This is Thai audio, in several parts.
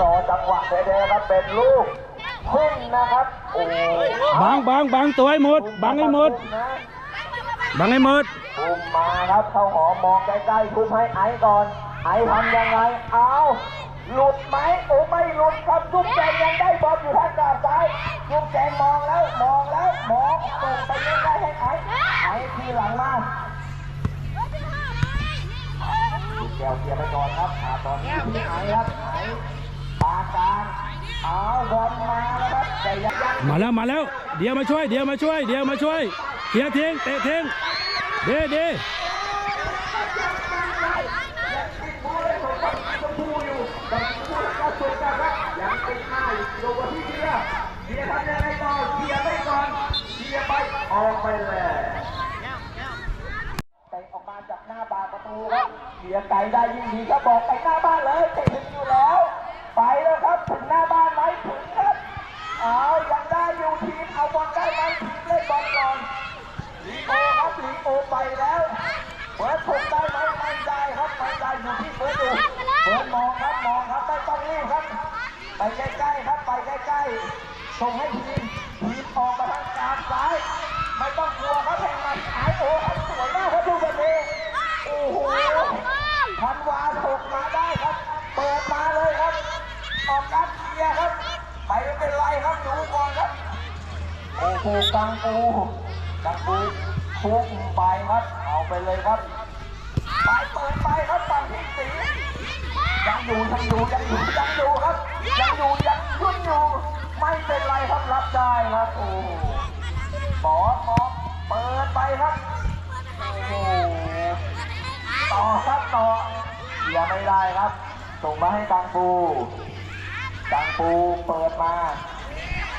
รอจังหวะเดๆครับเป็นลูกพุ่งนะครับโอ้บังบังบังตัวให้หมดบังให้หมดบังให้หมดทุ่มมาครับเข้าหอมองใกล้ๆทุ่มให้ไอ้ก่อน ไอ้ทำยังไงเอาหลุดไหมโอ้ไม่หลุดครับจุ๊บแจงยังได้บอลอยู่ทางกาบซ้ายจุ๊บแจงมองแล้วมองแล้วมองส่งไปยังได้ให้ไอ้ไอ้ทีหลังมา กแก้วเคลียร์ไปก่อนครับอ่าตอนนี้ที่ไอ้ครับไอ้ปาการเอาบอลมาแล้วครับแต่ยังยังมาแล้วมาแล้ว เดี๋ยวมาช่วย เดี๋ยวมาช่วย เดี๋ยวมาช่วยเคลียร์ทิ้งเตะทิ้งเด้เด้ยังติดหน้าอยู่ดูว่าที่เชียร์เชียร์ทำยังไงต่อเชียร์ไปก่อนเชียร์ไปออกไปเลยเตะออกมาจากหน้าบานประตูครับ เชียร์ไก่ได้ยิ่งดีก็บอกไปหน้าบ้านเลยเตะถึงอยู่แล้ว ไปแล้วครับถึงหน้าบ้านไหมถึงครับเอายังได้อยู่ทีมเอาบอลได้ไหมทีมเล่นบอลก่อนลีโอครับลีโอไปแล้วเปิดถูกได้ไหมไม่ได้ครับไม่ได้อยู่ที่เปิดดูเปิดมองครับมองครับไม่ต้องรีบครับ ไปใกล้ๆครับไปใกล้ๆส่งให้ทีมทีมออกมาทางกลางซ้าย ไม่ต้องกลัวครับแข่งมันหายโอ้ครับสวยมากครับดูแบบนี้โอ้โหพันวาถกมาได้ครับ เปิดมาเลยครับ ออกการเคลียร์ครับไปไม่เป็นไรครับดูก่อนครับ โอ้โหกังปูกังปูพุ่งไปครับเอาไปเลยครับไปเปิดไปครับฝั่งที่สียังอยู่ยังอยู่ยังอยู่ยังอยู่ครับยังอยู่ยังยุ่นอยู่ไม่เป็นไรครับรับได้ครับโอ้โหหมอหมอเปิดไปครับโอ้ต่อครับต่อเสียไม่ได้ครับส่งมาให้กังปูกังปูเปิดมา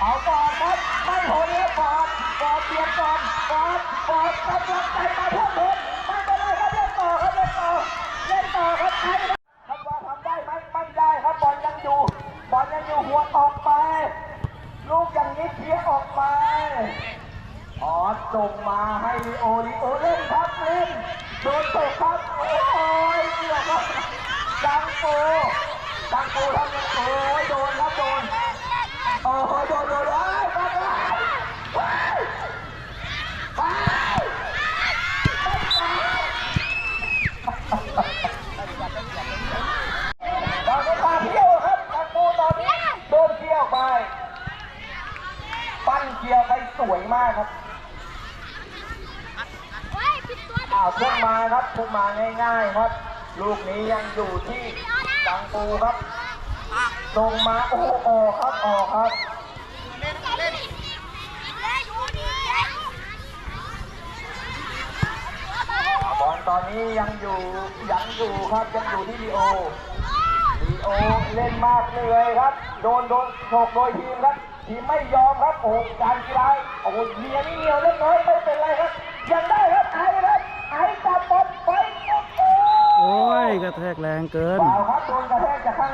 เอาก่อนครับไม่ผลแล้วก่อนก่อนเตรียมก่อนก่อนก่อนกำลังใจมาเพื่อผลไม่เป็นไรครับเล่นต่อครับเล่นต่อเล่นต่อครับใครครับว่าทำได้ไหมไม่ได้ครับบอลยังอยู่บอลยังอยู่หัวออกไป ลูกอย่างนี้เคลียออกไปออส่งมาให้โอลีโอเล่นครับเล่นโดนตกครับโอ้ยเกี่ยวครับดังโกดังโกทำยังโอ้ยโดน โอ้โหโดนโดนโอ้ยไปไปไปเราจะพาเที่ยวครับตะกูตอนนี้โดนเที่ยวไป ปั้นเกียร์ไปสวยมากครับเอ้าวพุ่งมาครับพุ่งมาง่ายๆครับ ลูกนี้ยังอยู่ที่กังปูครับ ลงมาโอ้โหออกครับออกครับบอลตอนนี้ยังอยู่ยังอยู่ครับยังอยู่ที่ลีโอลีโอเล่นมากเหนื่อยครับ โดนโดนโฉกโดยทีมครับทีมไม่ยอมครับโอ้โหการกีฬาโอ้โหเมียนี่เหนียวเล็กน้อยไม่เป็นไรครับ ยังได้ครับไอ้ครับไอ้จับบอลไปโอ้โหโอ้ยกระแทกแรงเกิน